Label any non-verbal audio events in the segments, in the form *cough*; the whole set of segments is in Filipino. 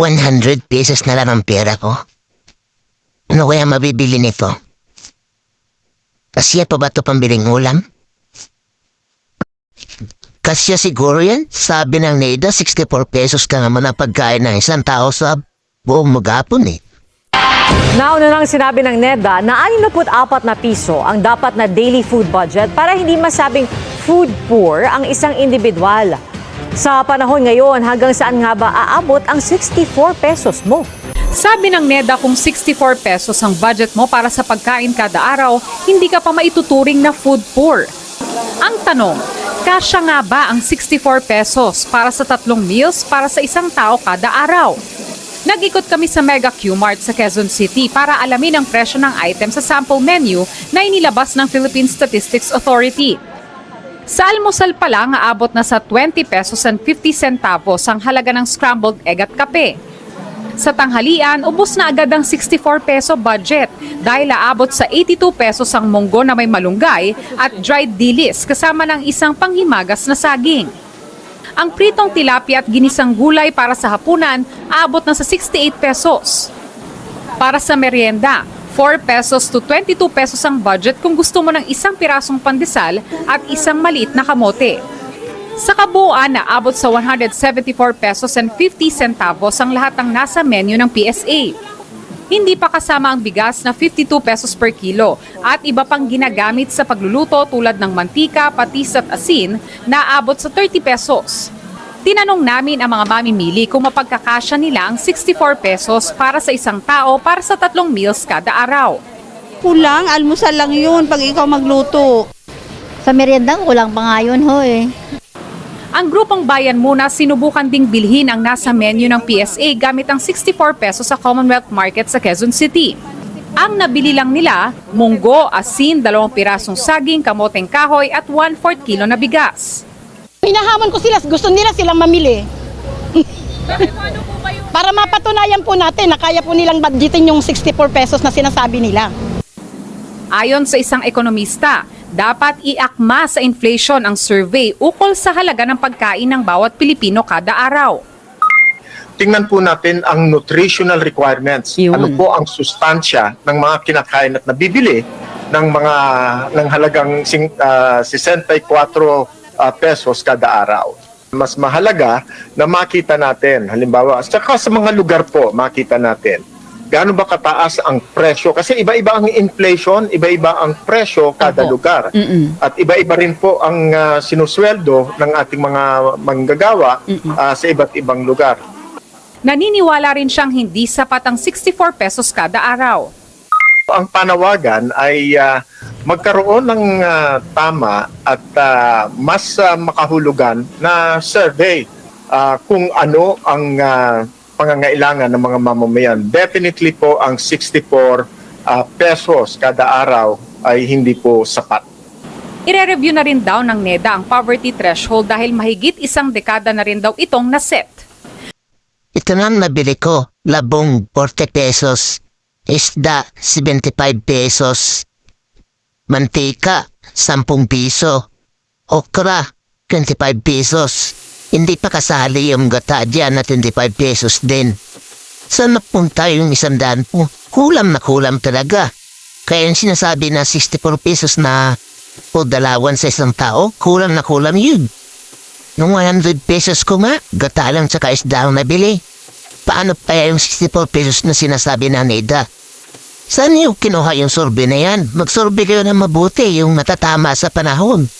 100 pesos na lang ang pera ko. Ano kaya mabibili nito? Kasya pa ba ito pambiling ulam? Kasya siguro yan. Sabi ng Neda, 64 pesos ka naman ang pagkain ng isang tao sa buong magapon eh. Nauna nang sinabi ng NEDA na 64 na piso ang dapat na daily food budget para hindi masabing food poor ang isang individual. Sa panahon ngayon, hanggang saan nga ba aabot ang 64 pesos mo? Sabi ng NEDA kung 64 pesos ang budget mo para sa pagkain kada araw, hindi ka pa maituturing na food poor. Ang tanong, kasya nga ba ang 64 pesos para sa tatlong meals para sa isang tao kada araw? Nag-ikot kami sa Mega Q-Mart sa Quezon City para alamin ang presyo ng item sa sample menu na inilabas ng Philippine Statistics Authority. Sa almusal pa lang, aabot na sa 20 pesos and 50 centavos ang halaga ng scrambled egg at kape. Sa tanghalian, ubos na agad ang 64 peso budget dahil aabot sa 82 pesos ang munggo na may malunggay at dried dilis kasama ng isang panghimagas na saging. Ang pritong tilapia at ginisang gulay para sa hapunan aabot na sa 68 pesos. Para sa merienda, 4 pesos to 22 pesos ang budget kung gusto mo ng isang pirasong pandesal at isang maliit na kamote. Sa kabuuan, naabot sa 174 pesos and 50 centavos ang lahat ng nasa menu ng PSA. Hindi pa kasama ang bigas na 52 pesos per kilo at iba pang ginagamit sa pagluluto tulad ng mantika, patis at asin na aabot sa 30 pesos. Tinanong namin ang mga mamimili kung mapagkakasya nila ang 64 pesos para sa isang tao para sa tatlong meals kada araw. Kulang, almusal lang yun pag ikaw magluto. Sa merienda, kulang pa nga yun ho eh. Ang grupong Bayan Muna sinubukan ding bilhin ang nasa menu ng PSA gamit ang 64 pesos sa Commonwealth Market sa Quezon City. Ang nabili lang nila, munggo, asin, dalawang pirasong saging, kamoteng kahoy at 1/4 kilo na bigas. Hinahamon ko sila, gusto nila silang mamili. Para mapatunayan po natin na kaya po nilang budgetin yung 64 pesos na sinasabi nila. Ayon sa isang ekonomista, dapat iakma sa inflation ang survey ukol sa halaga ng pagkain ng bawat Pilipino kada araw. tingnan po natin ang nutritional requirements. Yun. Ano po ang sustansya ng mga kinakain at nabibili ng mga ng halagang sing- ah, 64 ah, pesos kada araw. Mas mahalaga na makita natin, halimbawa, saka sa mga lugar po, makita natin, gaano ba kataas ang presyo? Kasi iba-iba ang inflation, iba-iba ang presyo kada Opo. lugar. At iba-iba rin po ang ah, sinusweldo ng ating mga manggagawa ah, sa iba't ibang lugar. Naniniwala rin siyang hindi sapat ang 64 pesos kada araw. ang panawagan ay ah, magkaroon ng ah, tama at ah, mas ah, makahulugan na survey ah, kung ano ang ah, pangangailangan ng mga mamamayan. Definitely po ang 64 ah, pesos kada araw ay hindi po sapat. Ire-review na rin daw ng NEDA ang poverty threshold dahil mahigit isang dekada na rin daw itong naset. Ito na ang nabili ko, labong 40 pesos, isda 75 pesos, mantika 10 piso, okra 25 pesos. Hindi pa kasali yung gata dyan na 25 pesos din. Saan napunta yung isang daan po? Kulam na kulam talaga. Kaya yung sinasabi na 64 pesos na o dalawan sa isang tao, kulang na kulang yun. Nung 100 pesos ko nga, gata lang tsaka isda ang nabili. Paano pa yung 64 pesos na sinasabi na Neda? Saan yung kinuha yung survey na yan? Magsurvey kayo na mabuti yung natatama sa panahon.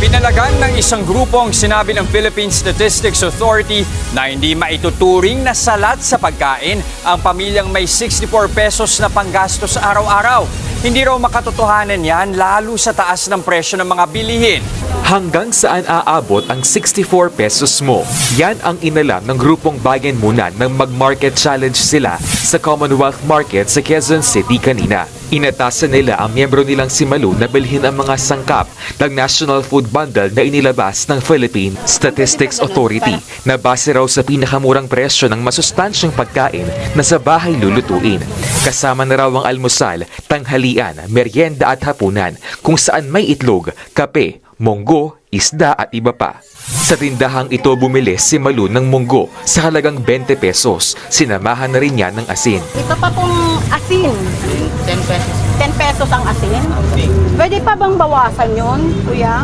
Pinalagan ng isang grupo ang sinabi ng Philippine Statistics Authority na hindi maituturing na salat sa pagkain ang pamilyang may 64 pesos na panggastos araw-araw. Hindi raw makatotohanan yan lalo sa taas ng presyo ng mga bilihin. Hanggang saan aabot ang 64 pesos mo? Yan ang inalam ng grupong Bayan Muna nang mag-market challenge sila sa Commonwealth Market sa Quezon City kanina. Inatasan nila ang miyembro nilang si Malu na bilhin ang mga sangkap ng National Food Bundle na inilabas ng Philippine Statistics Authority na base raw sa pinakamurang presyo ng masustansyang pagkain na sa bahay lulutuin. Kasama na raw ang almusal, tanghalian, merienda at hapunan kung saan may itlog, kape, monggo, isda at iba pa. Sa tindahang ito bumili si Malu ng munggo sa halagang 20 pesos. Sinamahan na rin niya ng asin. Ito pa pong asin. 10 pesos. 10 pesos ang asin? Pwede pa bang bawasan yun, kuya?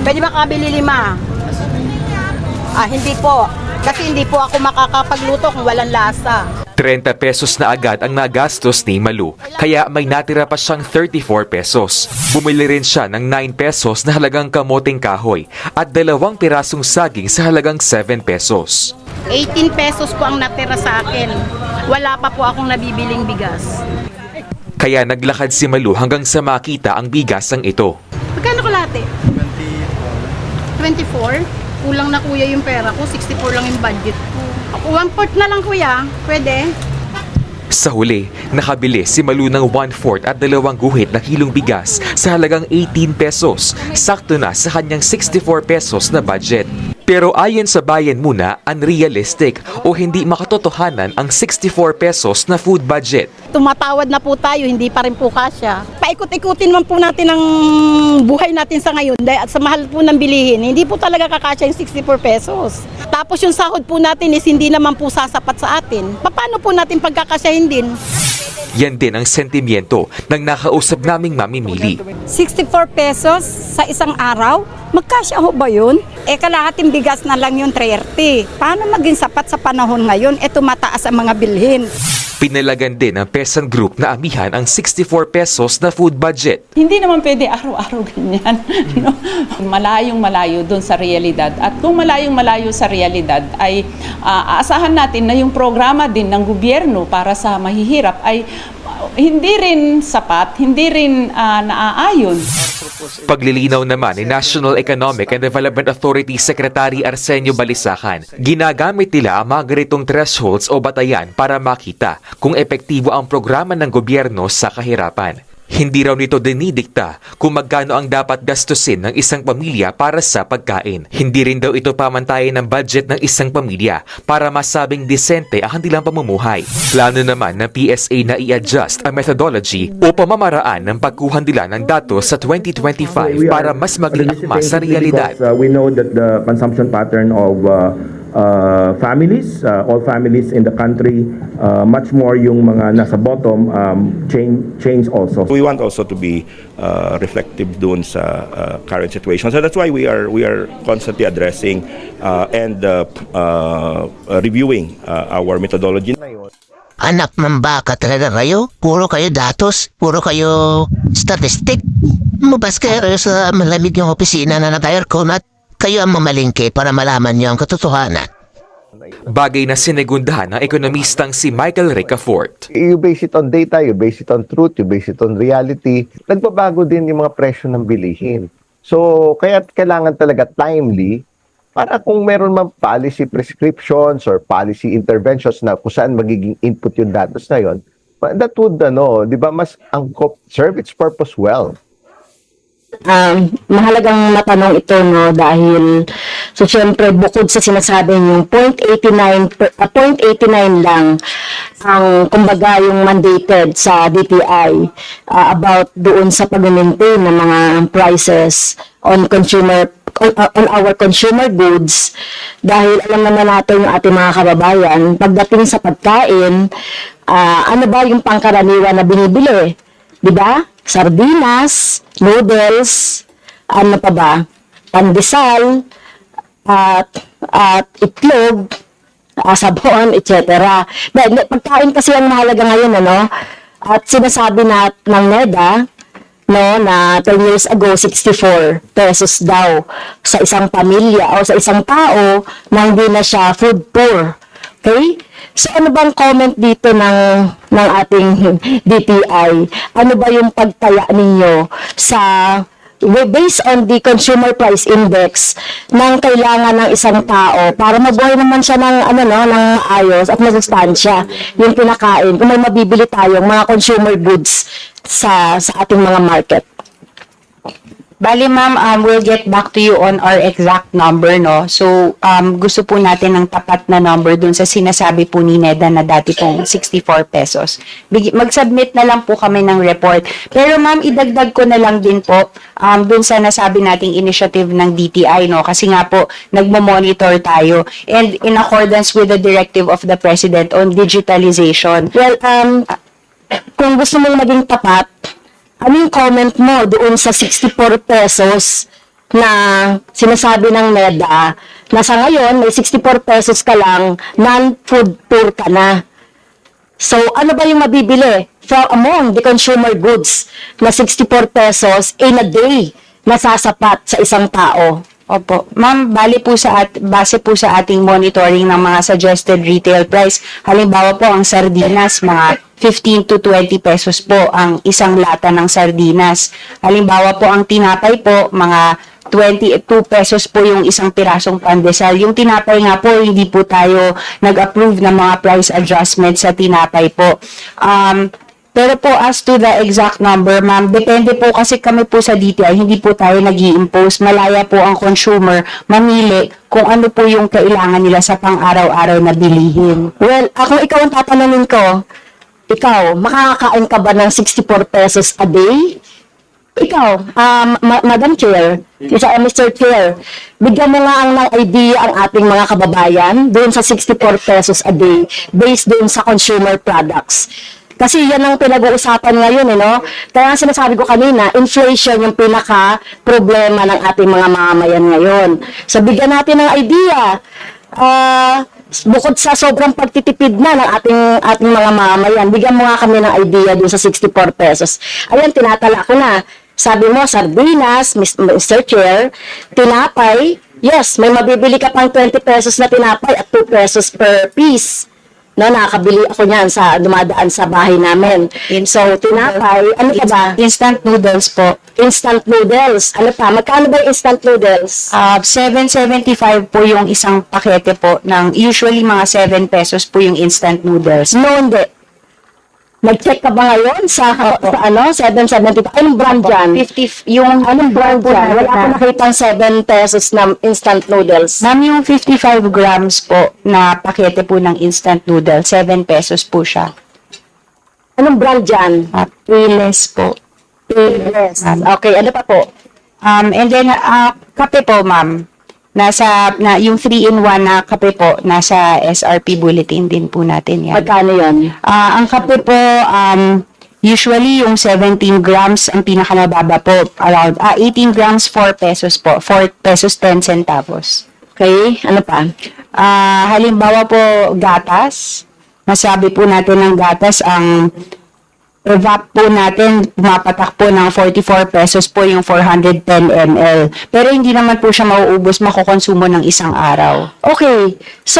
Pwede ba kabili lima? Ah, hindi po. Kasi hindi po ako makakapagluto kung walang lasa. 30 pesos na agad ang nagastos ni Malu, kaya may natira pa siyang 34 pesos. Bumili rin siya ng 9 pesos na halagang kamoting kahoy at dalawang pirasong saging sa halagang 7 pesos. 18 pesos po ang natira sa akin. Wala pa po akong nabibiling bigas. Kaya naglakad si Malu hanggang sa makita ang bigasang ito. Magkano kalate? 24. Kulang na kuya yung pera ko. 64 lang yung budget ko. One fourth na lang kuya. Pwede? Sa huli, nakabili si Malu ng 1/4 at dalawang guhit na kilong bigas sa halagang 18 pesos. Sakto na sa kanyang 64 pesos na budget. Pero ayon sa bayan muna, unrealistic o hindi makatotohanan ang 64 pesos na food budget. Tumatawad na po tayo, hindi pa rin po kasya. Paikot-ikutin man po natin ang buhay natin sa ngayon at sa mahal po ng bilihin, hindi po talaga kakasya yung 64 pesos. Tapos yung sahod po natin is hindi naman po sasapat sa atin. Paano po natin pagkakasyahin din? Yan din ang sentimiento ng nakausap naming mamimili. 64 pesos sa isang araw? Magkasya ho ba yun? Eh kalahating bigas na lang yung 30. Paano maging sapat sa panahon ngayon? Eh tumataas ang mga bilhin. Pinalagan din ng Pesan Group na amihan ang 64 pesos na food budget. Hindi naman pwede araw-araw *laughs* ganyan. No? Malayong malayo doon sa realidad. At kung malayong malayo sa realidad ay ah, aasahan natin na yung programa din ng gobyerno para sa mahihirap ay hindi rin sapat, hindi rin ah, naaayon. Paglilinaw naman ni National Economic and Development Authority Secretary Arsenio Balisacan, ginagamit nila ang mga ganitong thresholds o batayan para makita kung epektibo ang programa ng gobyerno sa kahirapan. Hindi raw nito dinidikta kung magkano ang dapat gastusin ng isang pamilya para sa pagkain. Hindi rin daw ito pamantayan ng budget ng isang pamilya para masabing disente ang kanilang pamumuhay. Plano naman ng PSA na i-adjust ang methodology o pamamaraan ng pagkuhan nila ng datos sa 2025 para mas maging sa realidad. Because, uh, we know that the consumption pattern of uh, uh, families, uh, all families in the country, uh, much more yung mga nasa bottom, um, change, change also. We want also to be uh, reflective doon sa uh, current situation. So that's why we are we are constantly addressing uh, and uh, uh, reviewing uh, our methodology. Anak ng baka talaga kayo? Puro kayo datos? Puro kayo statistic? Mabas kayo sa malamig yung opisina na nag-aircon at kayo ang mamalingke para malaman niyo ang katotohanan. Bagay na sinegundahan ng ekonomistang si Michael Ricafort. You base it on data, you base it on truth, you base it on reality. Nagbabago din yung mga presyo ng bilihin. So, kaya kailangan talaga timely para kung meron man policy prescriptions or policy interventions na kung saan magiging input yung datos na yon, that would, ano, di ba, mas angkop, serve its purpose well. Um, mahalagang matanong ito no dahil so syempre bukod sa sinasabi yung 0.89 per- ah, 0.89 lang ang kumbaga yung mandated sa DTI ah, about doon sa pag-maintain ng mga prices on consumer on, on our consumer goods. Dahil alam naman natin yung ating mga kababayan pagdating sa pagkain ah, ano ba yung pangkaraniwan na binibili? 'di ba sardinas noodles ano pa ba pandesal at at itlog uh, sabon, etc. Dahil pagkain kasi ang mahalaga ngayon, ano? At sinasabi na ng NEDA, no, na 10 years ago, 64 pesos daw sa isang pamilya o sa isang tao na hindi na siya food poor. Okay? So ano bang comment dito ng ng ating DTI? Ano ba yung pagtaya ninyo sa based on the consumer price index ng kailangan ng isang tao para mabuhay naman siya ng ano no ng ayos at masustansya yung pinakain kung may mabibili tayong mga consumer goods sa sa ating mga market. Bali ma'am, um, we'll get back to you on our exact number, no? So, um, gusto po natin ng tapat na number dun sa sinasabi po ni Neda na dati pong 64 pesos. Mag-submit na lang po kami ng report. Pero ma'am, idagdag ko na lang din po um, dun sa nasabi nating initiative ng DTI, no? Kasi nga po, nagmo-monitor tayo. And in accordance with the directive of the President on digitalization. Well, um, kung gusto mong maging tapat, ano yung comment mo doon sa 64 pesos na sinasabi ng NEDA na sa ngayon may 64 pesos ka lang, non-food tour ka na. So, ano ba yung mabibili from among the consumer goods na 64 pesos in a day na sasapat sa isang tao? Opo. Ma'am, bali po sa at base po sa ating monitoring ng mga suggested retail price. Halimbawa po ang sardinas, mga 15 to 20 pesos po ang isang lata ng sardinas. Halimbawa po ang tinapay po, mga 22 pesos po yung isang pirasong pandesal. Yung tinapay nga po, hindi po tayo nag-approve ng mga price adjustment sa tinapay po. Um, pero po as to the exact number, ma'am, depende po kasi kami po sa DTI, hindi po tayo nag impose Malaya po ang consumer mamili kung ano po yung kailangan nila sa pang-araw-araw na bilihin. Well, ako ikaw ang tatanungin ko, ikaw, makakakain ka ba ng 64 pesos a day? Ikaw, um, Ma- Madam Chair, isa, uh, Mr. Chair, bigyan mo nga ang ng idea ang ating mga kababayan doon sa 64 pesos a day based doon sa consumer products. Kasi yan ang pinag-uusapan ngayon, eh, no? Kaya sinasabi ko kanina, inflation yung pinaka-problema ng ating mga mamamayan ngayon. So, bigyan natin ng idea. Ah, bukod sa sobrang pagtitipid na ng ating ating mga mamamayan, bigyan mo nga kami ng idea dun sa 64 pesos. Ayan, tinatala ko na. Sabi mo, sardinas, Mr. Chair, tinapay, yes, may mabibili ka pang 20 pesos na tinapay at 2 pesos per piece. No, nakakabili ako niyan sa dumadaan sa bahay namin. So, tinapay, ano pa ba? Instant noodles po. Instant noodles. Ano pa? Magkano ba yung instant noodles? Uh, 7.75 po yung isang pakete po ng usually mga 7 pesos po yung instant noodles. No, hindi. Nag-check ka ba ngayon sa, sa ano, 775? Anong brand dyan? 50 yung Anong brand po dyan? Wala na- ko nakitang 7 pesos na instant noodles. Ma'am, yung 55 grams po na pakete po ng instant noodle, 7 pesos po siya. Anong brand dyan? Uh, Payless po. Yes. Okay, ano pa po? Um, and then, ah, kape po, ma'am. Nasa, na, yung 3-in-1 na kape po, nasa SRP bulletin din po natin yan. Magkano yon? Ah, ang kape po, um, usually yung 17 grams ang pinakamababa po. Around, ah, 18 grams, 4 pesos po. 4 pesos 10 centavos. Okay, ano pa? Ah, halimbawa po, gatas. Masabi po natin ng gatas ang evap po natin, pumapatak po ng 44 pesos po yung 410 ml. Pero hindi naman po siya mauubos, makukonsumo ng isang araw. Okay, so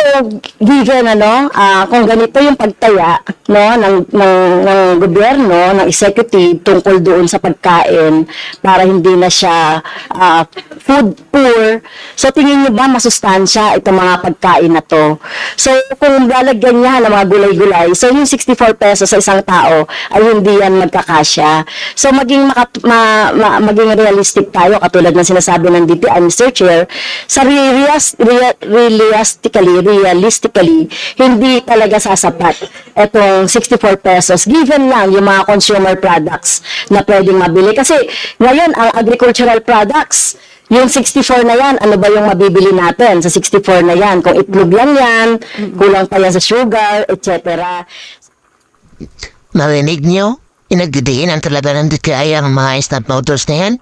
given ano, ah, kung ganito yung pagtaya no ng ng, ng gobyerno, ng executive tungkol doon sa pagkain para hindi na siya ah, food poor. So tingin niyo ba masustansya itong mga pagkain na to? So kung lalagyan niya ng mga gulay-gulay, so yung 64 pesos sa isang tao ay hindi yan magkakasya. So maging makat- ma- ma- maging realistic tayo katulad ng sinasabi ng DTI Mr. Chair, sa realistically, realistically, hindi talaga sasapat itong 64 pesos given lang yung mga consumer products na pwedeng mabili. Kasi ngayon, ang agricultural products, yung 64 na yan, ano ba yung mabibili natin sa 64 na yan? Kung itlog lang yan, kulang pa yan sa sugar, etc. Narinig niyo? Pinagdidiin ang talaga ng DTI ang mga instant noodles na yan?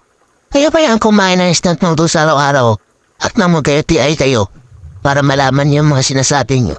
Kaya pa yan kumain ng instant noodles araw-araw at mag-TI kayo para malaman niyo ang mga sinasabi niyo.